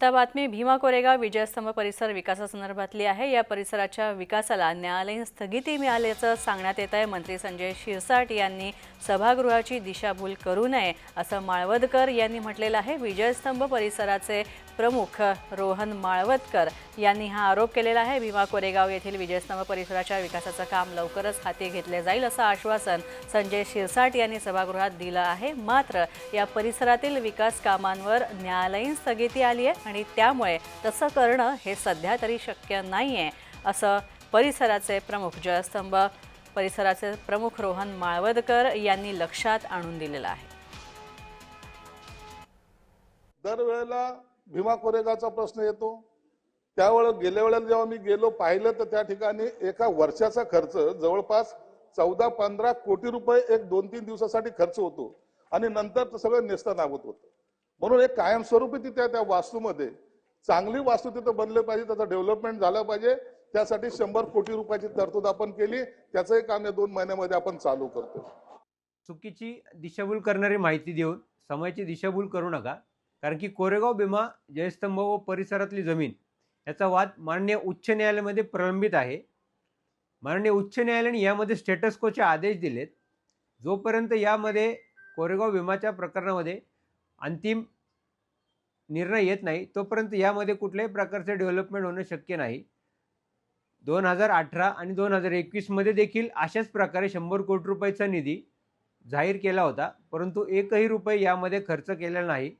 आता बातमी भीमा कोरेगाव विजयस्तंभ परिसर विकासासंदर्भातली आहे. या परिसराच्या विकासाला न्यायालयीन स्थगिती मिळाल्याचं सांगण्यात येत आहे. मंत्री संजय शिरसाट यांनी सभागृहाची दिशाभूल करू नये असं माळवदकर यांनी म्हटलेलं आहे. विजयस्तंभ परिसराचे प्रमुख रोहन माळवदकर यांनी हा आरोप केलेला आहे. भीमा कोरेगाव येथील विजयस्तंभ परिसराच्या विकासाचं काम लवकरच हाती घेतले जाईल असं आश्वासन संजय शिरसाट यांनी सभागृहात दिलं आहे. मात्र या परिसरातील विकास कामांवर न्यायालयीन स्थगिती आली आहे आणि त्यामुळे तसं करणं हे सध्या तरी शक्य नाही आहे असं परिसराचे प्रमुख जयस्तंभ परिसराचे प्रमुख रोहन माळवदकर यांनी लक्षात आणून दिलेलं आहे. दरवेळेला भीमा कोरेगावचा प्रश्न येतो. त्यावेळेस गेल्या वेळेला जेव्हा मी गेलो पाहिलं तर त्या ठिकाणी एका वर्षाचा खर्च जवळपास चौदा पंधरा कोटी रुपये एक दोन तीन दिवसासाठी खर्च होतो. आणि नंतर सगळं सगळं नेस्तनाबूत होतं. म्हणून एक कायमस्वरूपी तिथे त्या वास्तूमध्ये चांगली वास्तू तिथं बनले पाहिजे त्याचं डेव्हलपमेंट झालं पाहिजे त्यासाठी शंभर कोटी रुपयाची तरतूद आपण केली त्याचंही काम या दोन महिन्यामध्ये आपण चालू करतो. चुकीची दिशाभूल करणारी माहिती देऊन समयाची दिशाभूल करू नका कारण की कोरेगाव भीमा जयस्तंभ व परिसरातली जमीन याचा वाद माननीय उच्च न्यायालयामध्ये प्रलंबित आहे. माननीय उच्च न्यायालयाने यामध्ये स्टेटस्कोचे आदेश दिलेत. जोपर्यंत यामध्ये कोरेगाव विमाच्या प्रकरणामध्ये अंतिम निर्णय येत नाही तोपर्यंत यामध्ये कुठल्याही प्रकारचे डेव्हलपमेंट होणं शक्य नाही. दोन हजार अठरा आणि दोन हजार एकवीसमध्ये देखील अशाच प्रकारे शंभर कोटी रुपयाचा निधी जाहीर केला होता परंतु एकही रुपये यामध्ये खर्च केलेला नाही.